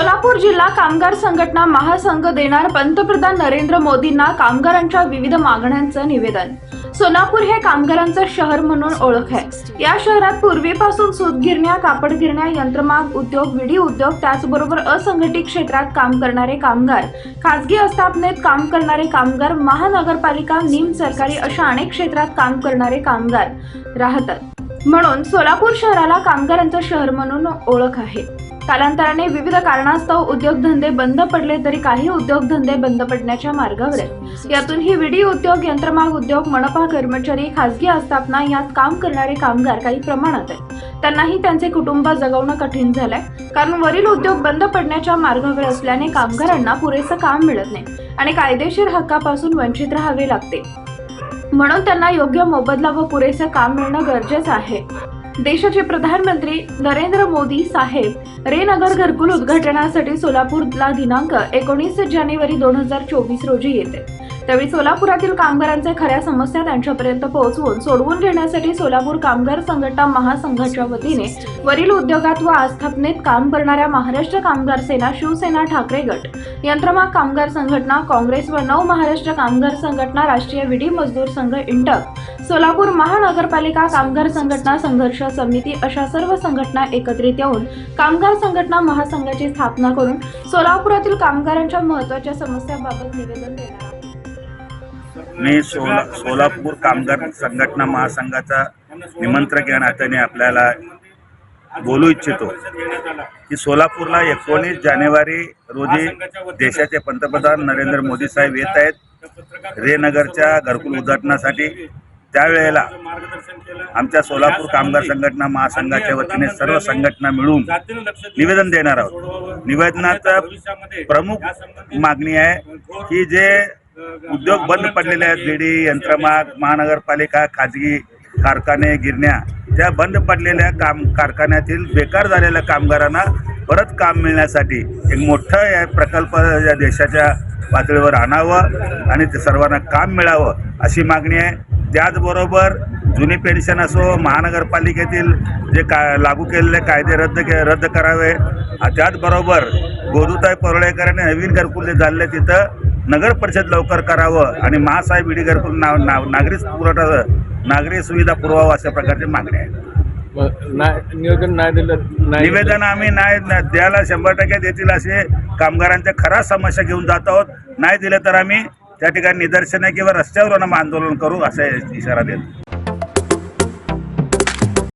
सोलापूर जिल्हा कामगार संघटना महासंघ देणार पंतप्रधान नरेंद्र मोदींना कामगारांच्या विविध मागण्यांचं निवेदन. सोलापूर हे कामगारांचं शहर म्हणून ओळख आहे. या शहरात पूर्वीपासून सूतगिरण्या कापड गिरण्या यंत्रमाग उद्योग विडी उद्योग त्याचबरोबर असंघटित क्षेत्रात काम करणारे कामगार खासगी आस्थापनेत काम करणारे कामगार महानगरपालिका निम सरकारी अशा अनेक क्षेत्रात काम करणारे कामगार राहतात. म्हणून सोलापूर शहराला कामगारांचं शहर म्हणून ओळख आहे. कालांतराने विविध कारणास्तव उद्योगधंदे बंद पडले तरी काही उद्योगधंदे बंद पडण्याच्या मार्गावर आहेत यातून ही विडी उद्योग यंत्रमाग उद्योग मनपा कर्मचारी खासगी आस्थापना यात काम करणारे कामगार काही प्रमाणात आहेत. त्यांनाही त्यांचे कुटुंब जगवणं कठीण झालंय. कारण वरील उद्योग बंद पडण्याच्या मार्गावर असल्याने कामगारांना पुरेसं काम मिळत नाही आणि कायदेशीर हक्कापासून वंचित राहावे लागते. म्हणून त्यांना योग्य मोबदला व पुरेसं काम मिळणं गरजेचं आहे. देशाचे प्रधानमंत्री नरेंद्र मोदी साहेब रेनगर घरकुल उद्घाटनासाठी सोलापूरला दिनांक एकोणीस जानेवारी दोन हजार चोवीस रोजी येते. त्यावेळी सोलापुरातील कामगारांच्या खऱ्या समस्या त्यांच्यापर्यंत पोहोचवून सोडवून घेण्यासाठी सोलापूर कामगार संघटना महासंघाच्या वतीने वरील उद्योगात व आस्थापनेत काम करणाऱ्या महाराष्ट्र कामगार सेना शिवसेना ठाकरे गट यंत्रमाग कामगार संघटना काँग्रेस व नव महाराष्ट्र कामगार संघटना राष्ट्रीय विधी मजदूर संघ इंटक सोलापूर महानगरपालिका कामगार संघटना संघर्ष समिती अशा सर्व संघटना एकत्रित येऊन कामगार संघटना महासंघाची स्थापना करून सोलापुरातील कामगारांच्या महत्त्वाच्या समस्यांबाबत निवेदन देणार मी सोला सोलापूर कामगार संघटना महासंघाचा निमंत्रक या नात्याने आपल्याला बोलू इच्छितो की सोलापूरला एकोणीस जानेवारी रोजी देशाचे पंतप्रधान नरेंद्र मोदी साहेब येत आहेत. रेनगरच्या घरकुल उद्घाटनासाठी. त्यावेळेला आमच्या सोलापूर कामगार संघटना महासंघाच्या वतीने सर्व संघटना मिळून निवेदन देणार आहोत. निवेदनात प्रमुख मागणी आहे की जे उद्योग बंद पडलेले आहेत बीडी यंत्रमाग महानगरपालिका खाजगी कारखाने गिरण्या त्या बंद पडलेल्या काम कारखान्यातील बेकार झालेल्या कामगारांना परत काम मिळण्यासाठी एक मोठं या प्रकल्प या देशाच्या पातळीवर आणावं आणि ते सर्वांना काम मिळावं अशी मागणी आहे. त्याचबरोबर जुनी पेन्शन असो महानगरपालिकेतील जे का लागू केलेले कायदे रद्द के रद्द करावे. त्याचबरोबर गोदूताई परोळेकरांनी नवीन घरकुले झालेले झाले तिथं नगर परिषद लवकर करावं आणि महासाहेब विडी घरकुल नाव नाव नागरी पुरवठा नागरी सुविधा पुरवावं अशा प्रकारची मागणी आहे. निवेदन नाही दिलं नाही निवेदन आम्ही नाही न- द्यायला शंभर टक्के देतील असे कामगारांच्या खरा समस्या घेऊन जात आहोत. नाही दिले तर आम्ही त्या ठिकाणी निदर्शने किंवा रस्त्यावर आंदोलन करू असा इशारा देतो.